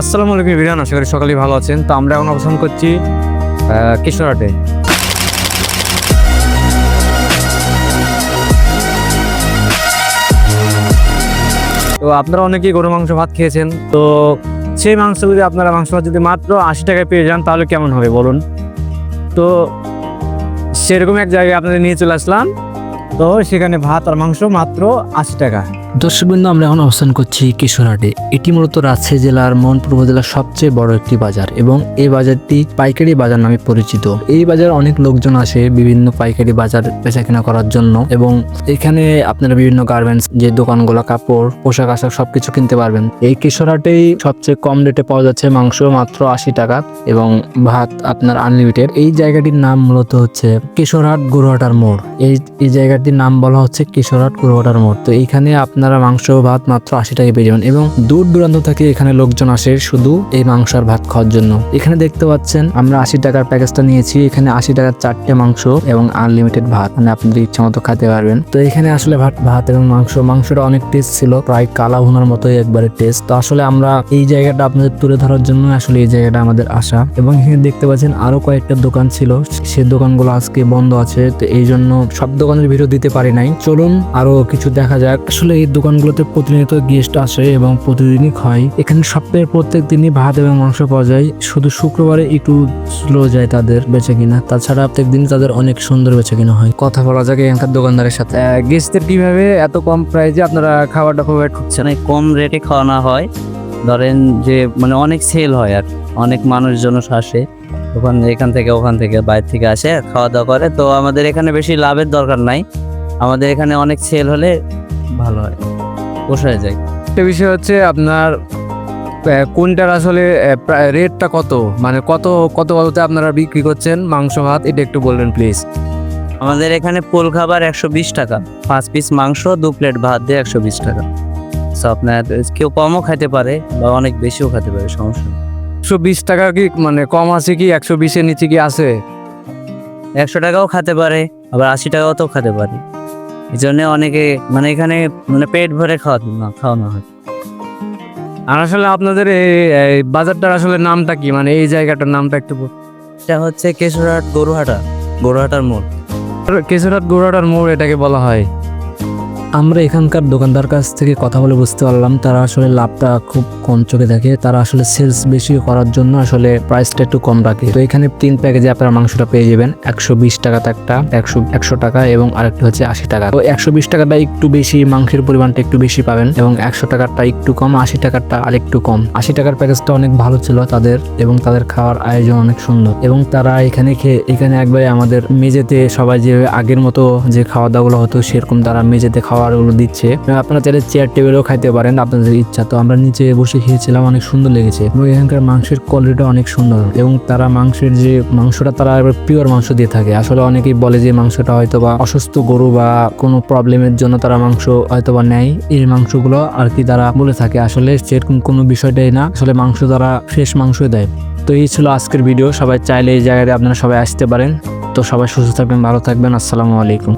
আসসালামু আলাইকুম বিরান আশা করি সকালে ভালো আছেন। তো আমরা এখন অবস্থান করছি কিশোরহাটে। তো আপনারা অনেকেই গরু মাংস ভাত খেয়েছেন, তো সেই মাংস যদি আপনারা, মাংস ভাত যদি মাত্র আশি টাকায় পেয়ে যান, তাহলে কেমন হবে বলুন? তো সেরকম এক জায়গায় আপনাদের নিয়ে চলে আসলাম। তো সেখানে ভাত আর মাংস মাত্র আশি টাকা। দর্শকবৃন্দ, আমরা এখন অবস্থান করছি কিশোরহাটে। এটি মূলত রাজশাহী জেলার মনপুর উপজেলার সবচেয়ে বড় একটি বাজার এবং এই বাজারটি পাইকারি বাজার নামে পরিচিত। এই বাজার অনেক লোকজন আসে বিভিন্ন পাইকারি বাজার বেচাকেনা করার জন্য এবং এখানে আপনারা বিভিন্ন গার্মেন্টস, যে দোকানগুলো, কাপড়, পোশাক, আশাক সবকিছু কিনতে পারবেন। এই কিশোরহাটেই সবচেয়ে কম রেটে পাওয়া যাচ্ছে মাংস মাত্র আশি টাকা এবং ভাত আপনার আনলিমিটেড এই জায়গাটির নাম মূলত হচ্ছে কিশোরহাট গুরুহাটার মোড়। এই এই জায়গাটির নাম বলা হচ্ছে কিশোরহাট গুরুহাটার মোড়। তো এইখানে আপনারা মাংস ভাত মাত্র আশি টাকায় পেয়ে যাবেন এবং দূর দূরান্ত থেকে এখানে লোকজন আসে শুধু এই মাংস আর ভাত খাওয়ার জন্য। এখানে দেখতে পাচ্ছেন, আমরা আশি টাকার প্যাকেজটা নিয়েছি। এখানে আশি টাকার চারটে মাংস এবং আনলিমিটেড ভাত। মানে আপনাদের ইচ্ছা মতো খেতে পারবেন। তো এখানে আসলে ভাত ভাত এবং মাংস, মাংসটা অনেক টেস্ট ছিল, প্রায় কালা ভুনার মতোই একবারে টেস্ট তো আসলে আমরা এই জায়গাটা আপনাদের তুলে ধরার জন্য আসলে এই জায়গাটা আমাদের আসা এবং এখানে দেখতে পাচ্ছেন, আরও কয়েকটা দোকান ছিল। সে দোকানগুলো আজকে বন্ধ আছে। তো এই জন্য সব দোকানের ভিডিও দিতে পারি নাই। চলুন আরও কিছু দেখা যাক। আসলে এই দোকানগুলোতে প্রতিনিয়ত গেস্ট আসে এবং প্রতিদিনই খায়। এখানে সপ্তাহের প্রত্যেক দিনই ভাত এবং মাংস পাওয়া যায়। শুধু শুক্রবারে একটু স্লো যায় তাদের বেচে কিনা। তাছাড়া প্রত্যেক দিন তাদের অনেক সুন্দর বেচে কিনা হয়। কথা বলা যাক এখানকার দোকানদারের সাথে। গেস্টদের কীভাবে এত কম প্রাইসে আপনারা খাবারটা প্রোভাইড করছেন? মানে কম রেটে খাওয়ানো হয়। ধরেন যে মানে অনেক সেল হয় আর অনেক মানুষজন আসে। ওখান এখান থেকে ওখান থেকে বাইরে থেকে আসে খাওয়া দাওয়া করে। তো আমাদের এখানে বেশি লাভের দরকার নাই। আমাদের এখানে অনেক সেল হলে ভালো হয়। পোষায় যায় একটা বিষয় হচ্ছে আপনার কোনটার আসলে রেটটা কত? মানে কত কত কততে আপনারা বিক্রি করছেন? মাংস ভাত এটা একটু বলবেন প্লিজ আমাদের এখানে পোল খাবার একশো বিশ টাকা। পাঁচ পিস মাংস দু প্লেট ভাত দিয়ে একশো বিশ টাকা। তো আপনার কেউ কমও খেতে পারে বা অনেক বেশিও খেতে পারে সমস্যা একশো বিশ টাকা কি মানে কম আছে কি? একশো বিশের নিচে কি আছে? একশো টাকাও খেতে পারে আবার আশি টাকাও তো খেতে পারে। এই জন্য অনেকে মানে এখানে মানে পেট ভরে খাওয়া খাওয়ানো হয়। আর আসলে আপনাদের এই বাজারটার আসলে নামটা কি? মানে এই জায়গাটার নামটা একটু এটা হচ্ছে কেশরহাট গরুহাটা গরুহাটার মোড়। কেশরহাট গরুহাটার মোড় এটাকে বলা হয়। আমরা এখানকার দোকানদার কাছ থেকে কথা বলে বুঝতে পারলাম, তারা আসলে লাভটা খুব কম চোখে দেখে, তারা আসলে সেলস বেশি করার জন্য আসলে প্রাইসটা একটু কম রাখে। তো এখানে তিন প্যাকেজে আপনারা মাংসটা পেয়ে যাবেন, একশো বিশ টাকাতে একটা, একশো একশো টাকা এবং আরেকটা হচ্ছে আশি টাকা। তো একশো বিশ টাকাটা একটু বেশি, মাংসের পরিমাণটা একটু বেশি পাবেন এবং একশো টাকারটা একটু কম, আশি টাকারটা আরেকটু কম। আশি টাকার প্যাকেজটা অনেক ভালো ছিল তাদের এবং তাদের খাওয়ার আয়োজন অনেক সুন্দর এবং তারা এখানে খেয়ে, এখানে একবারে আমাদের মেঝেতে সবাই যে আগের মতো যে খাওয়া দাওয়াগুলো হতো, সেরকম তারা মেঝেতে খাওয়ারগুলো দিচ্ছে। এবং আপনারা চাইলে চেয়ার টেবিলেও খাইতে পারেন, আপনাদের ইচ্ছা। তো আমরা নিচে বসে খেয়েছিলাম, অনেক সুন্দর লেগেছে। এবং এখানকার মাংসের কোয়ালিটিটা অনেক সুন্দর। এবং তারা মাংসের যে মাংসটা, তারা এবার পিওর মাংস দিয়ে থাকে। আসলে অনেকেই বলে যে মাংসটা হয়তো বা অসুস্থ গরু বা কোনো প্রবলেমের জন্য তারা মাংস হয়তো বা নেয়। এই মাংসগুলো আর কি তারা বলে থাকে। আসলে সেরকম কোনো বিষয়টাই না। আসলে মাংস তারা ফ্রেশ মাংস দেয়। তো এই ছিল আজকের ভিডিও সবাই চাইলে এই জায়গায় আপনারা সবাই আসতে পারেন। তো সবাই সুস্থ থাকবেন, ভালো থাকবেন। আসসালামু আলাইকুম।